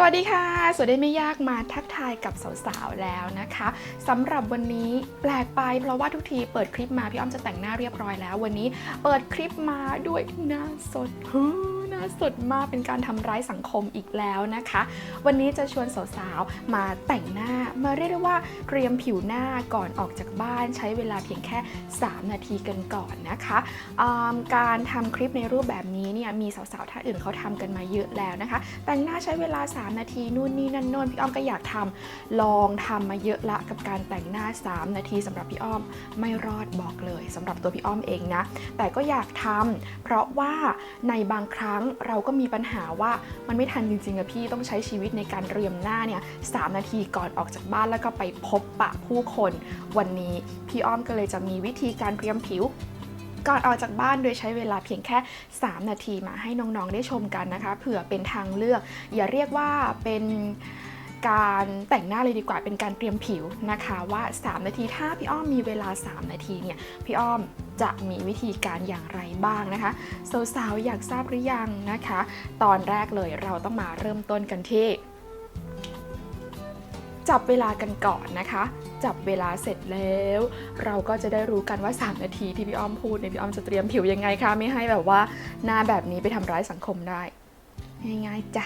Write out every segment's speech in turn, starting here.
สวัสดีค่ะ สวัสดีไม่ยากมาทักทายกับสาวๆแล้วนะคะสำหรับวันนี้แปลกไปเพราะว่าทุกทีเปิดคลิปมาพี่อ้อมจะแต่งหน้าเรียบร้อยแล้ว วันนี้เปิดคลิปมาด้วยหน้าสดาสดมากเป็นการทำร้ายสังคมอีกแล้วนะคะ วันนี้จะชวนสาวๆมาแต่งหน้ามาเรียกได้ว่าเตรียมผิวหน้าก่อนออกจากบ้านใช้เวลาเพียงแค่ 3 นาทีกันก่อนนะคะการทำคลิปในรูปแบบนี้เนี่ยมีสาวๆท่านอื่นเขาทำกันมาเยอะแล้วนะคะ แต่งหน้าใช้เวลา 3 นาทีนู่นนี่นั่นโน่นพี่อ้อมก็อยากทำลองทำมาเยอะละกับการแต่งหน้า 3 นาทีสำหรับพี่อ้อมไม่รอดบอกเลยสำหรับตัวพี่อ้อมเองนะแต่ก็อยากทำเพราะว่าในบางครั้งเราก็มีปัญหาว่ามันไม่ทันจริงๆอะพี่ต้องใช้ชีวิตในการเตรียมหน้าเนี่ยสนาทีก่อนออกจากบ้านแล้วก็ไปพบปะผู้คน วันนี้พี่อ้อมก็เลยจะมีวิธีการเตรียมผิวก่อนออกจากบ้านโดยใช้เวลาเพียงแค่ 3 นาทีมาให้น้องๆได้ชมกันนะคะ เผื่อเป็นทางเลือก อย่าเรียกว่าเป็น การแต่งหน้าเลยดีกว่าเป็นการเตรียมผิวนะคะว่า 3 นาทีถ้าพี่อ้อมมีเวลา 3 นาทีเนี่ยพี่อ้อมจะมีวิธีการอย่างไรบ้างนะคะสาวๆอยากทราบหรือยังนะคะ ตอนแรกเลยเราต้องมาเริ่มต้นกันที่ จับเวลากันก่อนนะคะจับเวลาเสร็จแล้ว เราก็จะได้รู้กันว่า 3 นาทีที่พี่อ้อมพูดเนี่ยพี่อ้อมจะเตรียมผิวยังไงคะไม่ให้แบบว่าหน้าแบบนี้ไปทำร้ายสังคมได้ ง่ายๆจ้ะ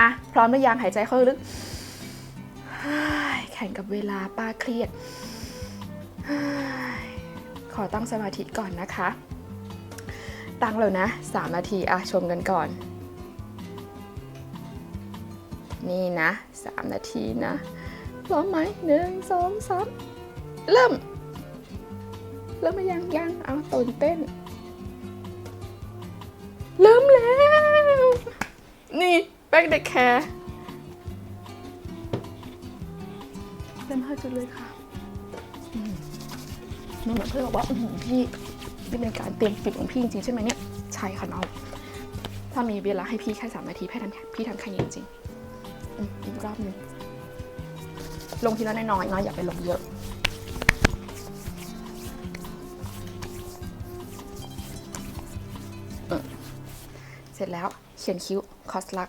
อะพร้อมหรือยังหายใจเข้าลึก แข่งกับเวลาป้าเครียด ขอตั้งสมาธิก่อนนะคะ ตั้งแล้วนะ 3 นาทีอะชมกันก่อน นี่นะ 3 นาทีนะพร้อมไหมหนึ่งสองสามเริ่ม เริ่มมายังยังเอาตื่นเต้น เริ่มแล้ว นี่แป้งเด็กแคร์ เริ่มห้าจุดเลยค่ะอืมน้องๆเพื่อนบอกว่าพี่นี่เป็นการเตรียมปิดของพี่จริงๆใช่ไหมเนี่ยใช่ค่ะน้องถ้ามีเวลาให้พี่แค่สามนาทีพี่ทำพี่ทำแค่นี้จริงๆอืมอีกรอบหนึ่งลงทีละน้อยๆนะอย่าไปลงเยอะเสร็จแล้วเขียนคิ้วคอสลัก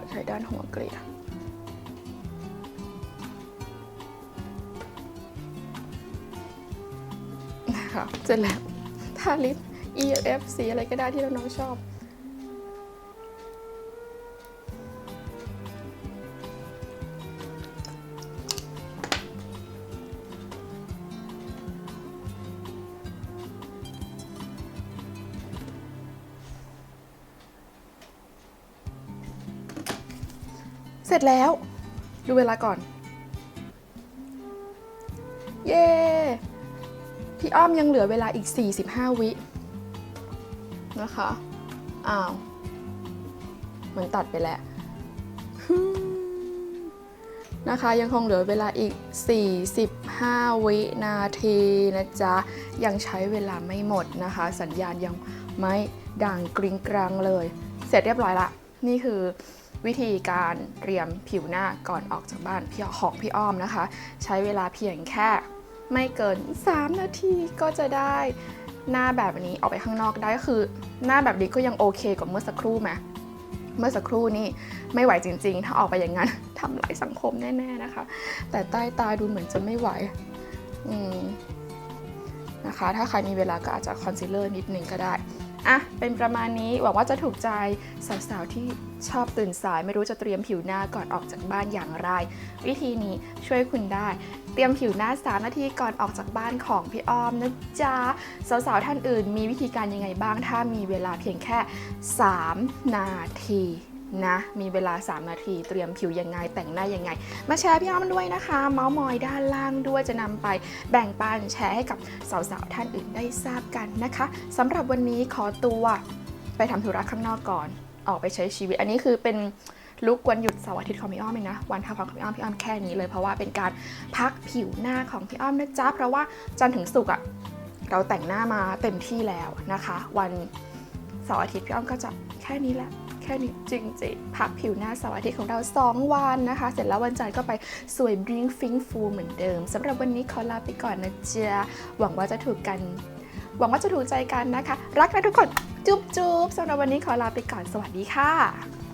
จแล้วใช้ด้านหัวเกลี่ยนะคะเสร็จแล้วทาลิป EF สีอะไรก็ได้ที่น้องๆชอบ เสร็จแล้ว ดูเวลาก่อน เย้พี่อ้อมยังเหลือเวลาอีก 45 วินะคะ อ้าว มันตัดไปแล้วนะคะ ยังคงเหลือเวลาอีก 45 วินาทีนะจ๊ะ ยังใช้เวลาไม่หมดนะคะ สัญญาณยังไม่ดังกริ้งกรังเลย เสร็จเรียบร้อยละ นี่คือ วิธีการเตรียมผิวหน้าก่อนออกจากบ้านพี่ของพี่อ้อมนะคะ ใช้เวลาเพียงแค่ไม่เกิน 3 นาทีก็จะได้หน้าแบบนี้ออกไปข้างนอกได้ก็คือ หน้าแบบนี้ก็ยังโอเคกว่าเมื่อสักครู่ไหมเมื่อสักครู่นี่ไม่ไหวจริง ๆ ถ้าออกไปอย่างนั้นทำลายสังคมแน่ๆนะคะ แต่ใต้ตาดูเหมือนจะไม่ไหวอืมนะคะ ถ้าใครมีเวลาก็อาจจะคอนซีลเลอร์นิดนึงก็ได้ อะ เป็นประมาณนี้หวังว่าจะถูกใจสาวๆที่ชอบตื่นสายไม่รู้จะเตรียมผิวหน้าก่อนออกจากบ้านอย่างไร วิธีนี้ช่วยคุณได้ เตรียมผิวหน้า 3 นาทีก่อนออกจากบ้านของพี่อ้อมนะจ๊ะสาวๆท่านอื่น มีวิธีการยังไงบ้างถ้ามีเวลาเพียงแค่ 3 นาที นะ มีเวลา 3 นาทีเตรียมผิวยังไง แต่งหน้ายังไง มาแชร์พี่อ้อมด้วยนะคะ เมาส์มอยด้านล่างด้วยจะนำไปแบ่งปันแชร์ให้กับสาวๆท่านอื่นได้ทราบกันนะคะสำหรับวันนี้ขอตัวไปทำธุระข้างนอกก่อน ออกไปใช้ชีวิต อันนี้คือเป็นลุกวันหยุดเสาร์อาทิตย์ของพี่อ้อมเองนะ วันพักของพี่อ้อมพี่อ้อมแค่นี้เลย เพราะว่าเป็นการพักผิวหน้าของพี่อ้อมนะจ๊ะ เพราะว่าจันถึงศุกอะเราแต่งหน้ามาเต็มที่แล้วนะคะ วันเสาร์อาทิตย์พี่อ้อมก็จะแค่นี้แหละ แค่นี้จริงๆ พักผิวหน้าเสาร์อาทิตย์ของเรา 2 วันนะคะ เสร็จแล้ววันจันทร์ก็ไปสวยบริ้งฟิงฟูเหมือนเดิมสำหรับวันนี้ขอลาไปก่อนนะเจ้าหวังว่าจะถูกกัน หวังว่าจะถูกใจกันนะคะ รักนะทุกคน จุ๊บจุ๊บสำหรับวันนี้ขอลาไปก่อนสวัสดีค่ะ